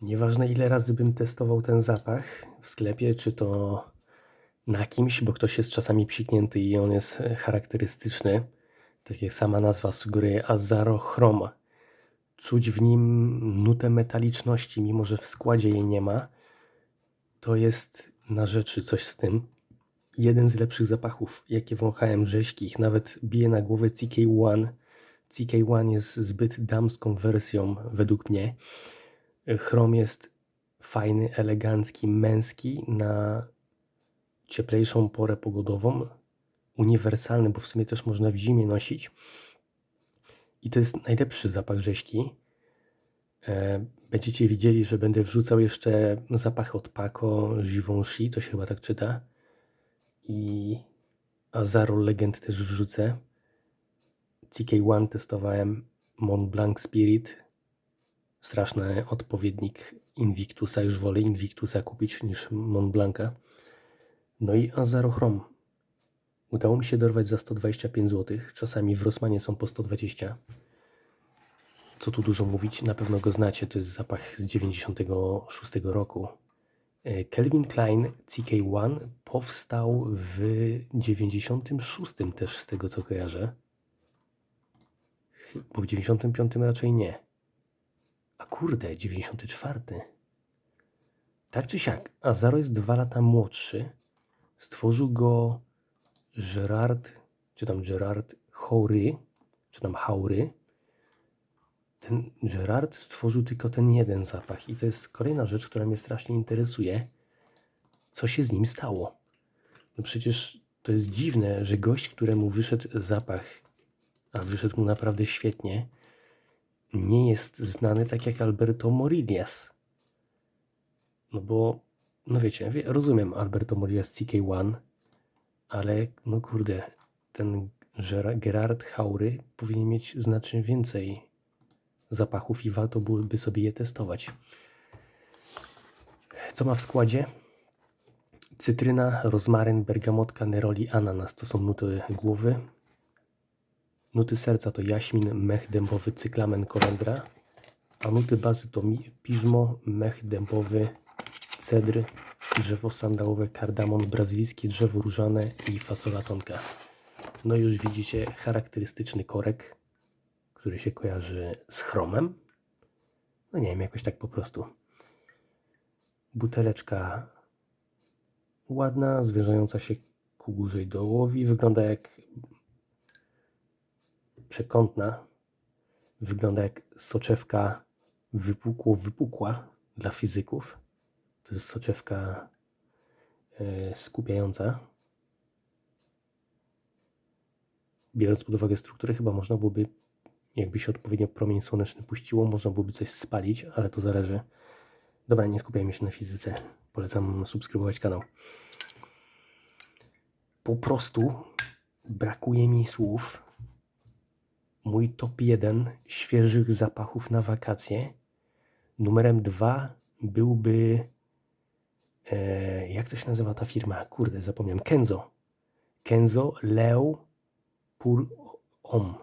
Nieważne ile razy bym testował ten zapach w sklepie, czy to na kimś, bo ktoś jest czasami psiknięty i on jest e, charakterystyczny. Tak jak sama nazwa sugeruje, azarochroma. Czuć w nim nutę metaliczności, mimo że w składzie jej nie ma. To jest na rzeczy coś z tym. Jeden z lepszych zapachów, jakie wąchałem rzeźkich. Nawet bije na głowę CK1. CK1 jest zbyt damską wersją według mnie. Chrom jest fajny, elegancki, męski na cieplejszą porę pogodową. Uniwersalny, bo w sumie też można w zimie nosić. I to jest najlepszy zapach rzeźki. E, Będziecie widzieli, że będę wrzucał jeszcze zapach od Paco, Givenchy, to się chyba tak czyta. I Azaro Legend też wrzucę. CK1 testowałem Mont Blanc Spirit. Straszny odpowiednik Invictusa. Już wolę Invictusa kupić niż Mont Blanca. No i Azaro Chrom. Udało mi się dorwać za 125 zł. Czasami w Rossmanie są po 120. Co tu dużo mówić, na pewno go znacie. To jest zapach z 96 roku. E, Calvin Klein CK1 powstał w 96 też z tego co kojarzę. Bo w 95 raczej nie. Kurde, 94. Tak czy siak, Azaro jest dwa lata młodszy. Stworzył go Gerard, czy tam Gerard Houry, czy tam Haury. Ten Gerard stworzył tylko ten jeden zapach i to jest kolejna rzecz, która mnie strasznie interesuje. Co się z nim stało? No przecież to jest dziwne, że gość, któremu wyszedł zapach, a wyszedł mu naprawdę świetnie, nie jest znany tak jak Alberto Morillas. No bo, no wiecie, wie, rozumiem Alberto Morillas CK1, ale no kurde, ten Ger- Gerard Haury powinien mieć znacznie więcej zapachów i warto byłoby sobie je testować. Co ma w składzie? Cytryna, rozmaryn, bergamotka, neroli, ananas to są nuty głowy. Nuty serca to jaśmin, mech dębowy, cyklamen, kolendra. A nuty bazy to piżmo, mech dębowy, cedr, drzewo sandałowe, kardamon, brazylijskie drzewo różane i fasola tonka. No już widzicie charakterystyczny korek, który się kojarzy z chromem. No nie wiem, jakoś tak po prostu. Buteleczka ładna, zwierzająca się ku górze i dołowi. Wygląda jak przekątna. Wygląda jak soczewka wypukło-wypukła dla fizyków. To jest soczewka e, skupiająca. Biorąc pod uwagę strukturę, chyba można byłoby, jakby się odpowiednio promień słoneczny puściło, można byłoby coś spalić, ale to zależy. Dobra, nie skupiajmy się na fizyce. Polecam subskrybować kanał. Po prostu brakuje mi słów. Mój top 1 świeżych zapachów na wakacje. Numerem 2 byłby. E, jak to się nazywa ta firma? Kurde, zapomniałem. Kenzo. Kenzo Leo Pour Homme.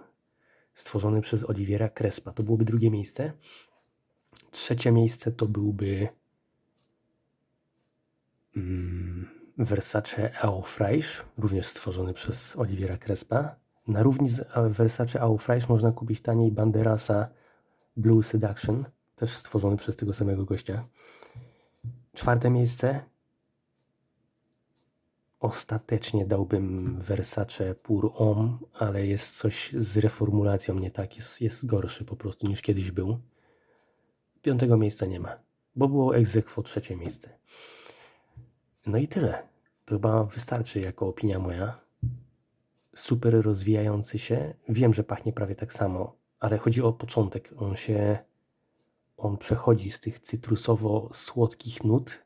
Stworzony przez Oliviera Crespa. To byłoby drugie miejsce. Trzecie miejsce to byłby mm, Versace Eau-Fraiche, również stworzony przez Oliviera Crespa. Na równi z Versace Eau-Fraiche można kupić taniej Banderasa Blue Seduction, też stworzony przez tego samego gościa. Czwarte miejsce ostatecznie dałbym Versace Pour Homme, ale jest coś z reformulacją nie tak, jest, jest gorszy po prostu niż kiedyś był. Piątego miejsca nie ma, bo było aequo trzecie miejsce. No i tyle. To chyba wystarczy jako opinia moja. Super rozwijający się. Wiem, że pachnie prawie tak samo, ale chodzi o początek. On się. On przechodzi z tych cytrusowo-słodkich nut.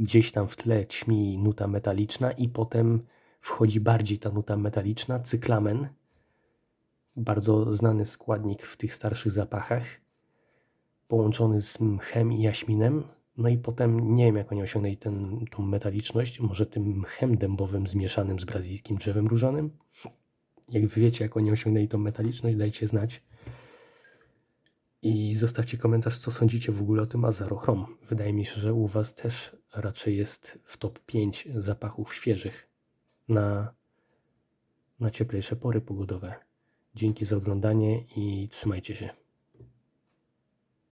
Gdzieś tam w tle ćmi nuta metaliczna, i potem wchodzi bardziej ta nuta metaliczna, cyklamen. Bardzo znany składnik w tych starszych zapachach połączony z mchem i jaśminem. No i potem nie wiem, jak oni osiągnęli ten, tą metaliczność. Może tym mchem dębowym zmieszanym z brazylijskim drzewem różanym. Jak wy wiecie, jak oni osiągnęli tą metaliczność, dajcie znać. I zostawcie komentarz, co sądzicie w ogóle o tym Azarochrom. Wydaje mi się, że u Was też raczej jest w top 5 zapachów świeżych na, na cieplejsze pory pogodowe. Dzięki za oglądanie i trzymajcie się.